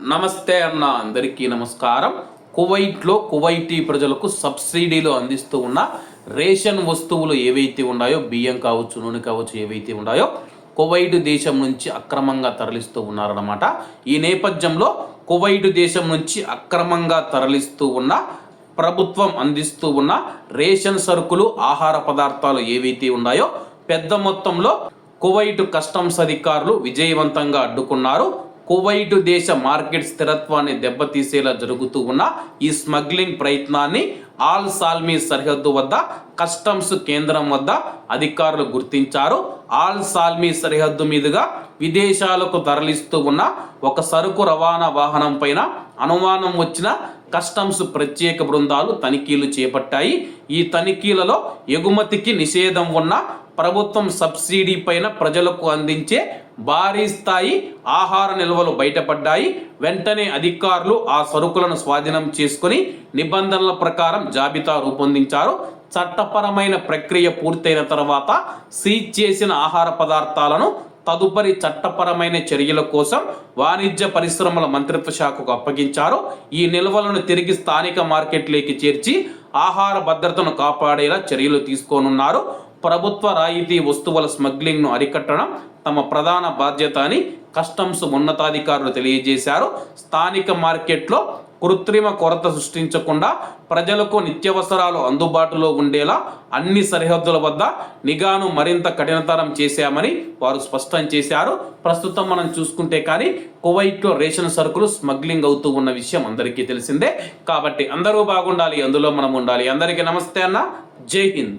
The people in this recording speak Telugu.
నమస్తే అన్న అందరికీ నమస్కారం. కువైట్లో కువైటీ ప్రజలకు సబ్సిడీలు అందిస్తూ ఉన్న రేషన్ వస్తువులు ఏవైతే ఉన్నాయో బియ్యం కావచ్చు నూనె కావచ్చు ఏవైతే ఉన్నాయో కువైట్ దేశం నుంచి అక్రమంగా తరలిస్తూ ఉన్నారన్నమాట. ఈ నేపథ్యంలో కువైట్ దేశం నుంచి అక్రమంగా తరలిస్తూ ఉన్న ప్రభుత్వం అందిస్తూ ఉన్న రేషన్ సరుకులు ఆహార పదార్థాలు ఏవైతే ఉన్నాయో పెద్ద మొత్తంలో కువైట్ కస్టమ్స్ అధికారులు విజయవంతంగా అడ్డుకున్నారు. కువైట్ దేశ మార్కెట్ స్థిరత్వాన్ని దెబ్బతీసేలా జరుగుతూ ఉన్న ఈ స్మగ్లింగ్ ప్రయత్నాన్ని ఆల్ సాల్మీ సరిహద్దు వద్ద కస్టమ్స్ కేంద్రం వద్ద అధికారులు గుర్తించారు. ఆల్ సాల్మీ సరిహద్దు మీదుగా విదేశాలకు తరలిస్తూ ఉన్న ఒక సరుకు రవాణా వాహనం పైన అనుమానం వచ్చిన కస్టమ్స్ ప్రత్యేక బృందాలు తనిఖీలు చేపట్టాయి. ఈ తనిఖీలలో ఎగుమతికి నిషేధం ఉన్న ప్రభుత్వం సబ్సిడీ పైన ప్రజలకు అందించే భారీ స్థాయి ఆహార నిల్వలు బయటపడ్డాయి. వెంటనే అధికారులు ఆ సరుకులను స్వాధీనం చేసుకుని నిబంధనల ప్రకారం జాబితా రూపొందించారు. చట్టపరమైన ప్రక్రియ పూర్తయిన తర్వాత సీజ్ చేసిన ఆహార పదార్థాలను తదుపరి చట్టపరమైన చర్యల కోసం వాణిజ్య పరిశ్రమల మంత్రిత్వ శాఖకు అప్పగించారు. ఈ నిల్వలను తిరిగి స్థానిక మార్కెట్లోకి చేర్చి ఆహార భద్రతను కాపాడేలా చర్యలు తీసుకోనున్నారు. ప్రభుత్వ రాయితీ వస్తువుల స్మగ్లింగ్ను అరికట్టడం తమ ప్రధాన బాధ్యత అని కస్టమ్స్ ఉన్నతాధికారులు తెలియజేశారు. స్థానిక మార్కెట్లో కృత్రిమ కొరత సృష్టించకుండా ప్రజలకు నిత్యావసరాలు అందుబాటులో ఉండేలా అన్ని సరిహద్దుల వద్ద నిఘాను మరింత కఠినతరం చేశామని వారు స్పష్టం చేశారు. ప్రస్తుతం మనం చూసుకుంటే కానీ కువైట్లో రేషన్ సరుకులు స్మగ్లింగ్ అవుతూ ఉన్న విషయం అందరికీ తెలిసిందే. కాబట్టి అందరూ బాగుండాలి అందులో మనం ఉండాలి. అందరికీ నమస్తే అన్న. జై హింద్.